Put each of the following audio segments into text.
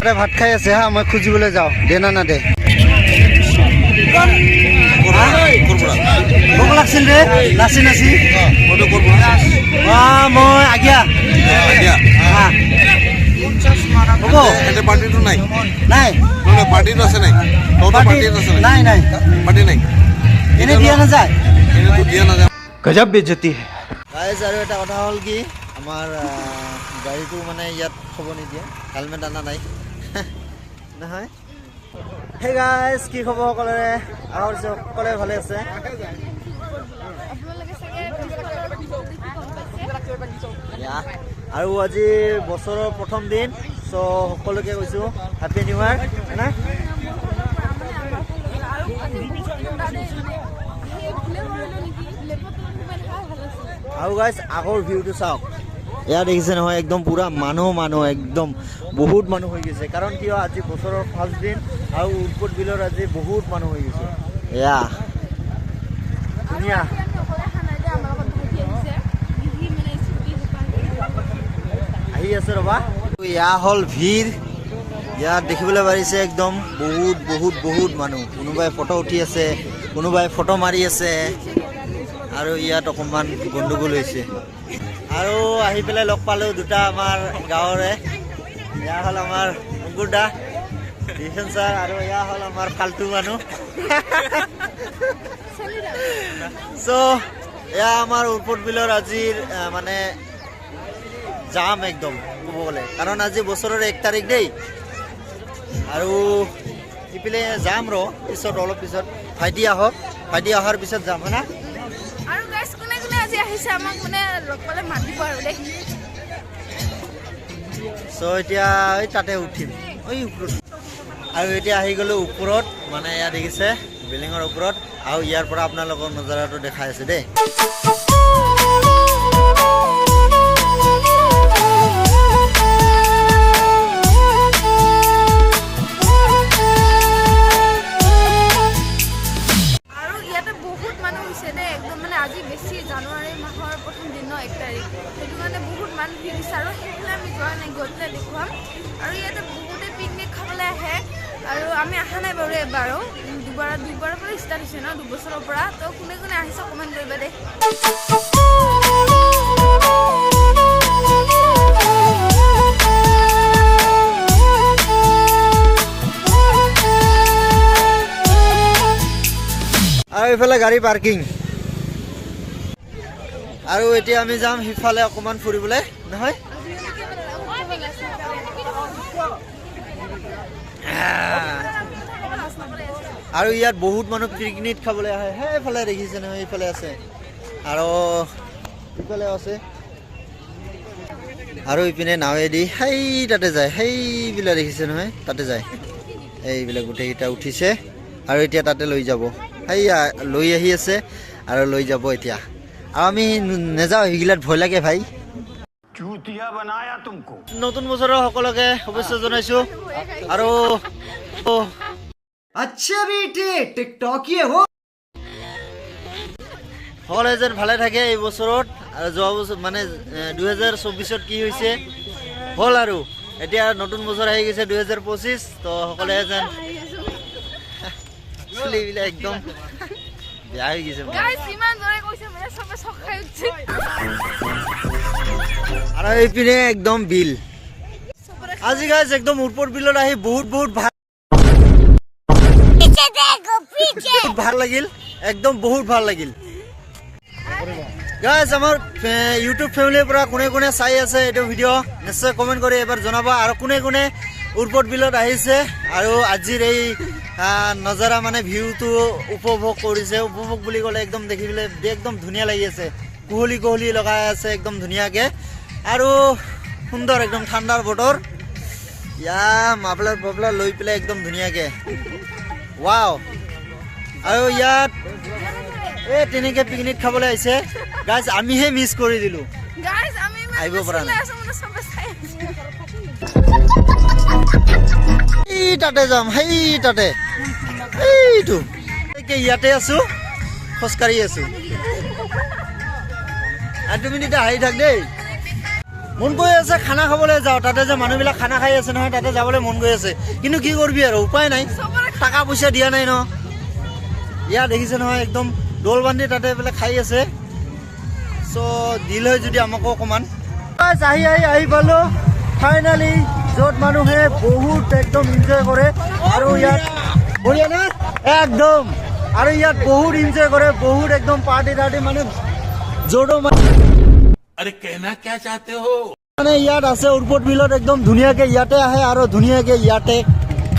তাতে ভাত খাই আছে হা মই খুজিবলৈ যাওঁ। দে না না দে। ভোক লাগছিল ৰে নাচি নাচি। অঁ মই আগিয়া। হা। হ'ব। এতে পাৰ্টিটো নাই। নাই নহয় পাৰ্টিটো আছে নাই? তহঁতৰ পাৰ্টি পাৰ্টি আছে নাই নাই। নাই পাৰ্টি নাই। এনে দিয়া নাযায়। এনেতো দিয়া নাযায়। গজব বেজতি গাইজ আৰু এটা কথা হ'ল কি আমাৰ আহ, গাড়ীটো মানে ইয়াত থ'ব নিদিয়ে। হেলমেট অনা নাই। নহয়? সেই গাইজ কি খবৰ সকলোৰে? আশা কৰিছোঁ সকলোৱে ভালে আছে। আৰু আজি বছৰৰ প্ৰথম দিন চ' সকলোকে কৈছোঁ হেপী নিউ ইয়াৰ না? আৰু গাইজ আগৰ ভিউটো চাওক। এয়া দেখিছে নহয় একদম পুৰা মানুহ মানুহ একদম বহুত মানুহ হৈ গৈছে। কাৰণ কিয়, আজি বছৰৰ ফাৰ্ষ্ট দিন আৰু উৎপত বিলৰ আজি বহুত মানুহ হৈ গৈছে। এয়া। ধুনীয়া। আহি আছে ৰ'বা। এয়া হ'ল ভিৰ। ইয়াত দেখিবলৈ পাৰিছে একদম বহুত বহুত বহুত মানুহ। কোনোবাই ফটো উঠি আছে, কোনোবাই ফটো মাৰি আছে। আৰু ইয়াত অকণমান গণ্ডগোল হৈছে। আৰু আহি পেলাই লগ পালোঁ দুটা আমাৰ গাঁৱৰে। এয়া হ'ল আমাৰ অংকুৰ দা ছাৰ আৰু এয়া হ'ল আমাৰ ফাল্টু মানুহ। চ' এয়া আমাৰ উৎপত বিলৰ আজিৰ মানে যাম একদম, ক'ব গ'লে। কাৰণ আজি বছৰৰ এক তাৰিখ দেই। আৰু ইপিনে যাম ৰ, পিছত, অলপ পিছত ভাইটি আহক। ভাইটি অহাৰ পিছত যাম হয় না আজি আহিছে আমাক মানে লগ মাতিব আৰু দেই। চ' এতিয়া এই তাতে উঠিম। ঐ ওপৰত। আৰু এতিয়া আহি গ'লোঁ ওপৰত। মানে ইয়াত দেখিছে বিল্ডিঙৰ ওপৰত। আৰু ইয়াৰ পৰা আপোনালোকৰ নজাৰাটো দেখাই আছে দেই। পৰা তো কোনে কোনে আহিছে কমেণ্ট কৰিবা দেই আৰু এইফালে গাড়ী পাৰ্কিং। আৰু এতিয়া আমি যাম সিফালে অকণমান ফুৰিবলৈ নহয়? আৰু ইয়াত বহুত মানুহ পিকনিক খাবলৈ আহে। সেইফালে দেখিছে নহয় সেইফালে আছে। আৰু ইফালে আছে। আৰু ইপিনে নাৱেদি সেই তাতে যায়। সেইবিলাক দেখিছে নহয় তাতে যায়। এইবিলাক গোটেইকেইটা উঠিছে। আৰু এতিয়া তাতে লৈ যাব। সেয়া লৈ আহি আছে আৰু লৈ যাব এতিয়া। আৰু আমি নেযাওঁ সেইগিলাত ভয় লাগে ভাই। নতুন বছৰৰ সকলোকে শুভেচ্ছা জনাইছোঁ। আৰু আচ্ছা বেটে টিকটক ইয়ে হো সকল এজন ভালে থাকে এই বছৰত আৰু যোৱা বছৰ মানে দুহেজাৰ চৌব্বিছত কি হৈছে হ'ল আৰু এতিয়া নতুন বছৰ আহি গৈছে দুহেজাৰ পঁচিছ তো সকলে এজন চুলিবিলাক একদম বেয়া হৈ গৈছে আৰু এইপিনে একদম বিল। আজি গাছ একদম উৎপট বিলত আহি বহুত বহুত ভালো ভালো লাগিল। একদম বহুত ভালো লাগিল। গাইজ আমাৰ ইউটিউব ফেমিলিৰ পৰা কোনে কোনে চাই আছে এইটো ভিডিঅ' নিশ্চয় কমেণ্ট কৰি এবাৰ জনাবা। আৰু কোনে কোনে উৎপত বিলত আহিছে আৰু আজিৰ এই নজাৰা মানে ভিউটো উপভোগ কৰিছে, উপভোগ বুলি ক'লে একদম দেখিবলৈ একদম ধুনীয়া লাগি আছে। কুহলি কুহলি লগাই আছে একদম ধুনীয়াকৈ। আৰু সুন্দৰ একদম ঠাণ্ডাৰ বতৰ। ইয়া মাফলাৰ পফলাৰ লৈ পেলাই একদম ধুনীয়াকৈ। ৱাও আৰু ইয়াত এই তেনেকৈ পিকনিক খাবলৈ আহিছে। গাইজ আমিহে মিছ কৰি দিলোঁ। আহিব পৰা নাই। আছো মানে এই তাতে যাম। সেই তাতে। এইটো। ইয়াতে আছো খোজকাঢ়ি আছো। আৰু তুমি তেতিয়া হাঁহি থাক দেই। মন গৈ আছে খানা খাবলৈ যাওঁ। তাতে যে মানুহবিলাক খানা খাই আছে নহয় তাতে যাবলৈ মন গৈ আছে। কিন্তু কি কৰিবি আৰু উপায় নাই। টকা পইচা দিয়া নাই ন। ইয়া দেখিছে নহয় একদম দৌল বান্ধি তাতে এইবিলাক খাই আছে। চ' দিল হয় যদি আমাকো অকণমান। আহি আহি আহি পালোঁ। ফাইনেলি য'ত মানুহে বহুত একদম এনজয় কৰে আৰু ইয়াত না? একদম। আৰু ইয়াত বহুত এনজয় কৰে বহুত একদম পাৰ্টি টাৰ্টি মানে জোৰো মানে আরে কেনা কে চাতে হো? মানে ইয়াত আছে উৰ্পট বিলত একদম ধুনিয়াকে ইয়াতে আহে আৰু ধুনিয়াকে ইয়াতে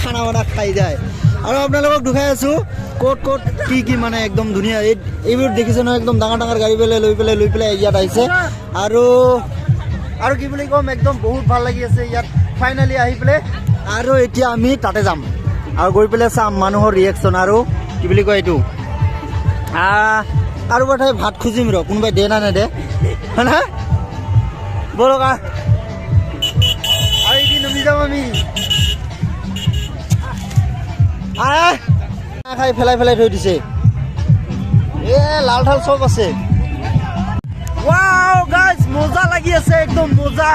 খানা বানা খাই যায়। আৰু আপোনালোকক দেখাই আছো। ক'ত ক'ত, কি কি মানে একদম ধুনীয়া। এই, এইবোৰ দেখিছে নহয়, একদম ডাঙৰ ডাঙৰ গাড়ী পেলাই, লৈ পেলাই লৈ পেলাই ইয়াত আহিছে। আৰু আৰু কি বুলি ক'ম, একদম বহুত ভালো লাগি আছে ইয়াত। ফাইনেলি আহি পেলাই আৰু এতিয়া আমি তাতে যাম। আৰু গৈ পেলাই চাম মানুহৰ ৰিয়েকশ্যন আৰু, কি বুলি কয় এইটো? আৰু বোধহয় ভাত খুজিম ৰ, কোনোবাই দে না নেদে। হয় না বলকা আৰু এদিন নামি যাম আমি। খাই, ফেলাই ফেলাই থৈ দিছে। এ লাল ঠাল চব আছে। ৱাও গাইজ মজা লাগি আছে, একদম মজা।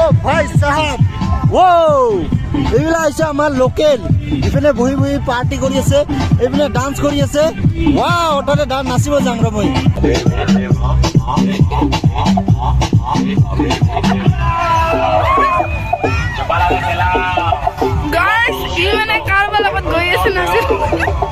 ও ভাই চাহাব ও এইবিলাক হৈছে আমাৰ লোকেল। ইপিনে বহি বহি পাৰ্টি কৰি আছে, এইপিনে ডান্স কৰি আছে। ৱাও তাতে ডান্স নাচিব যাম ৰ মই। ই মানে কাৰোবাৰ লগত গৈ আছে নাছিল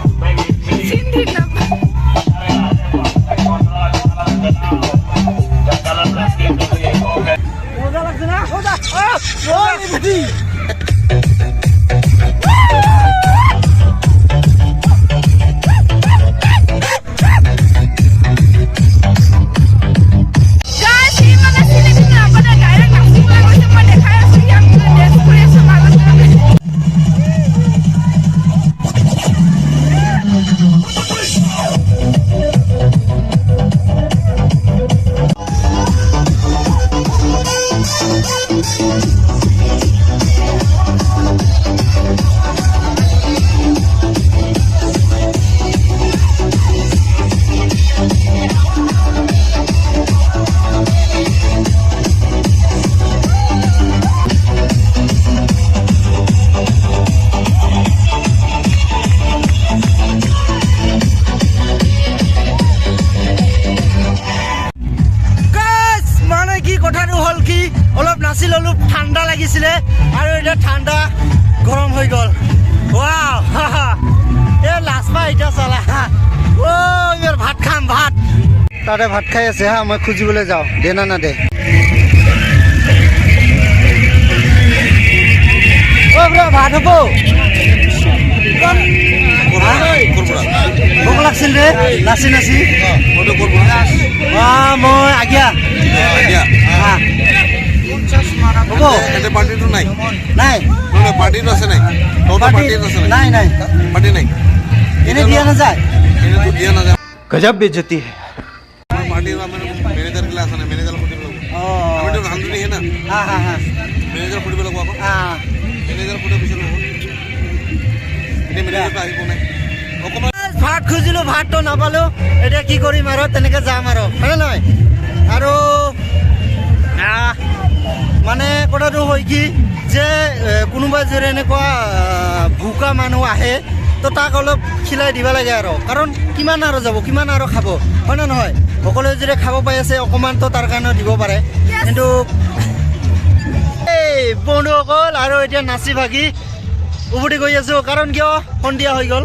লাগিছিলে আৰু এতিয়া ঠাণ্ডা গৰম হৈ গ'ল। এই লাজপা এতিয়া চালা। অ' ইয়াৰ ভাত খাম ভাত। তাতে ভাত খাই আছে হা মই খুজিবলৈ যাওঁ। দে না না দে। ভাত হ'ব। ভোক লাগিছিল ৰে নাচি নাচি মই আগিয়া। গজব বেজতি হে। পাৰ্টিৰ ভাত খুজিলোঁ ভাতটো নাপালোঁ। এতিয়া কি কৰিম আৰু? তেনেকৈ যাম আৰু। হয়নে নহয়? আৰু মানে কথাটো হয় কি যে এ, কোনোবাই যদি এনেকুৱা ভোকা মানুহ আহে তো তাক অলপ খিলাই দিব লাগে আৰু। কাৰণ কিমান আৰু যাব কিমান আৰু খাব হয় নে নহয়? সকলোৱে যদি খাব পাই আছে অকণমানতো তাৰ কাৰণে দিব পাৰে। কিন্তু এই বন্ধুসকল আৰু এতিয়া নাচি ভাগি উভতি গৈ আছোঁ। কাৰণ কিয়? সন্ধিয়া হৈ গ'ল।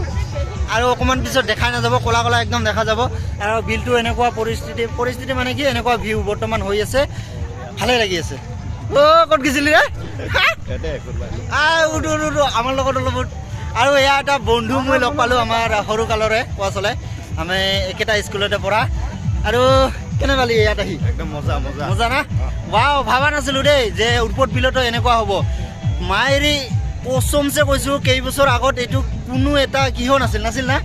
আৰু অকণমান পিছত দেখাই নাযাব ক'লা ক'লা একদম দেখা যাব। আৰু বিলটো এনেকুৱা পৰিস্থিতি পৰিস্থিতি মানে কি এনেকুৱা ভিউ বৰ্তমান হৈ আছে। ভালে লাগি আছে। অ' ক'ত গৈছিলি ৰে উঠো উঠো আমাৰ লগত অলপ আৰু এয়া এটা বন্ধু মই লগ পালোঁ আমাৰ সৰুকালৰে কোৱা চলে আমি একেটা স্কুলতে পঢ়া। আৰু কেনে পালি ইয়াত আহি? একদম মজা মজা। মজা না? ৱাও ভাবা নাছিলো দেই যে উৎপত বিলতো এনেকুৱা হ'ব। মায়েৰি কচমছে কৈছো কেইবছৰ আগত এইটো কোনো এটা কিহ নাছিল নাছিল না?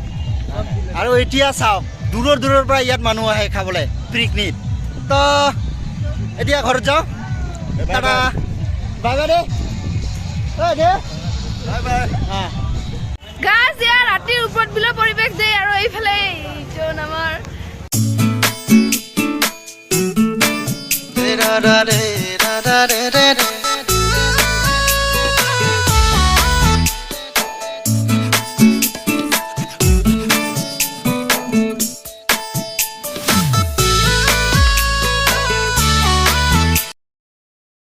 আৰু এতিয়া চাওক দূৰৰ দূৰৰ পৰা ইয়াত মানুহ আহে খাবলৈ পিকনিক তো এতিয়া ঘৰত যাওঁ। টাটা। বাই গাছ ইয়াৰ ৰাতিৰ ওপৰত বিলৰ পৰিৱেশ যে আৰু এইফালে আমাৰ ৰে ৰা ৰা ৰে ৰা রে রে রে